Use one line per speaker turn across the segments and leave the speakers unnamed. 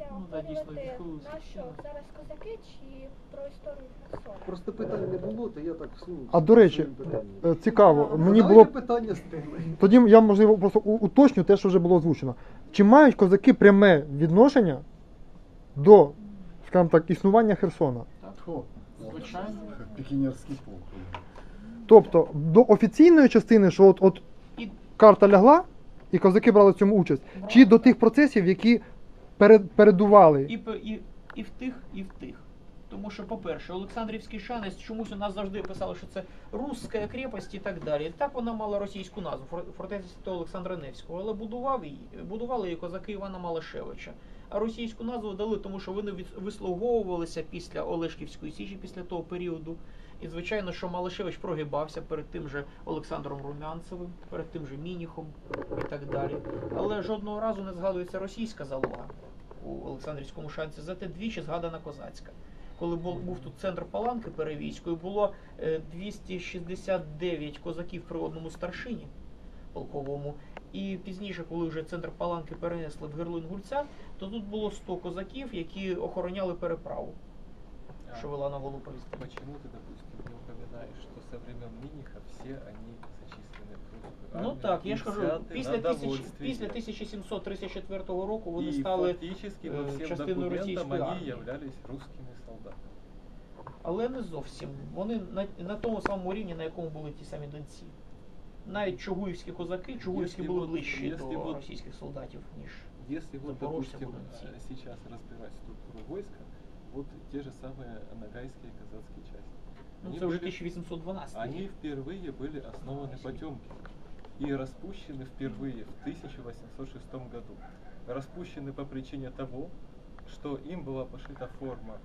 намагалися
Ну, да, дійсно,
обговорювати
військову
на що
частину.
зараз козаки чи про історію Херсона?
Просто питань не було, то я так всунув.
А до речі. Е, Цікаво, мені було
питання
тоді я можливо просто у- уточню те, що вже було озвучено. Чи мають козаки пряме відношення до, скажімо так, існування Херсона?
Звичайно.
Пікінерський полк.
Тобто до офіційної частини, що от, от
І
карта лягла, і козаки брали в цьому участь, чи до тих процесів, які перед, передували?
І, і, і в тих, і в тих. Тому що, по-перше, Олександрівський шанець чомусь у нас завжди писали, що це Русська крепость і так далі. Так вона мала російську назву, фор- фортеця Олександра Невського, але будував її, будували її козаки Івана Малашевича. Російську назву дали, тому що вони вислуговувалися після Олешківської січі, після того періоду. І звичайно, що Малашевич прогибався перед тим же Олександром Румянцевим, перед тим же Мініхом і так далі. Але жодного разу не згадується російська залога у Олександрівському шанці, зате двічі згадана козацька. Коли був, був тут центр Паланки перевійської, було е, 269 козаків при одному старшині полковому. І пізніше, коли вже центр Паланки перенесли в Герлин Гульця, то тут було 100 козаків, які охороняли переправу, що вела на Голуповість.
Почему ты, допустим, не упоминаешь, что со времен Миниха все они зачислены в русскую
Ну
армию
так, я
и
ж кажу,
взяты
після,
на
тисяч,
довольствие.
після 1734 року вони
и
стали
фактически
э,
по всем
частиной
документам
российской
они
армии.
являлись русскими солдатами.
Але не зовсім. Вони на, на тому самому рівні, на якому були ті самі донці. Навіть чугуївські козаки, чугуївські
Якщо
були
от-
ближчі
якщо
до
от-
російських солдатів, ніж.
Если вот,
Запорожцы
допустим,
будут идти.
э, сейчас разбирать структуру войска, вот те же самые нагайские казацкие части.
Ну,
Они
це вже
были-
1812
Они
рік.
впервые были основаны Потемкиным и распущены впервые в 1806 году. Распущены по причине того, что им была пошита форма,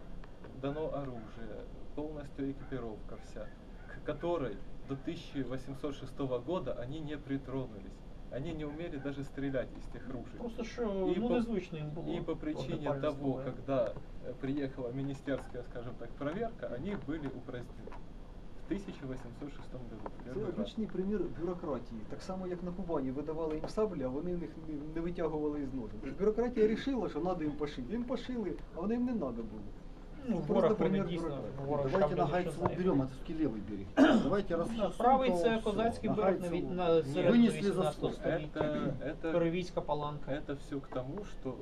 дано оружие, полностью экипировка вся, к которой до 1806 года они не притронулись. Они не умели даже стрелять из тех ружей.
Просто що
І
ну,
по-
незвично їм було.
И по причине
вогнепальне
того,
зброя.
когда э, приехала министерская, скажем так, проверка, они были упразднены. В 1806 году.
Це
Первый раз.
обичний примір бюрократії. Так само, як на Кубані видавали їм саблі, а вони їх не, не витягували із ножен. Тобто Бюрократія вирішила, що треба їм пошити. Їм пошили, а вони їм не треба було.
Ну, в
Просто
горах вони
примір
дійсно
бюрократії.
в горах
Давайте
шаблі
на
ніхто
Гайцеву
знає.
берем, это все-таки левый берег. Давайте раз.
Ну, Правий це козацький
на
берег на, від-
Гайцеву.
на середину
Винесли за
18
скобки.
століття.
Это, это,
Перевійська паланка.
это все к тому, что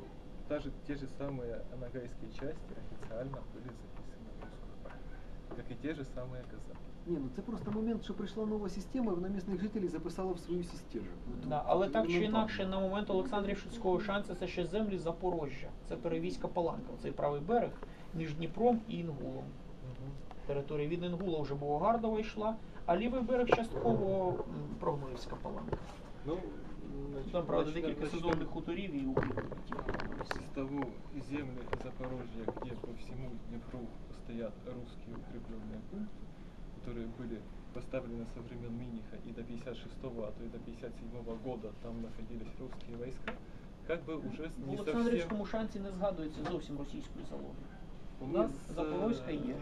даже те же самые анагайские части официально были записаны в русскую армию, как и те казаки.
Ні, ну це просто момент, що прийшла нова система, і вона місцевих жителів записала в свою систему. Ну,
Да, але так чи інакше, на момент Олександрівського шанця це ще землі Запорожжя. Це перевійська паланка, цей правий берег між Дніпром і Інгулом. Територія від Інгула вже Богогардова йшла, а лівий берег частково Прогноївська паланка.
Ну,
Там, правда,
начнем-
декілька
начнем
сезонних хуторів і укріплений.
С того земли Запорожья, где по всему Днепру стоят русские укрепленные пункты, которые были поставлены со времен Миниха и до 56 а то и до 57 года там находились русские войска, как бы уже
В
не совсем...
Олександрівському шанці не згадується зовсім російської залоги.
У
Є
нас
Запорозька
э,
є.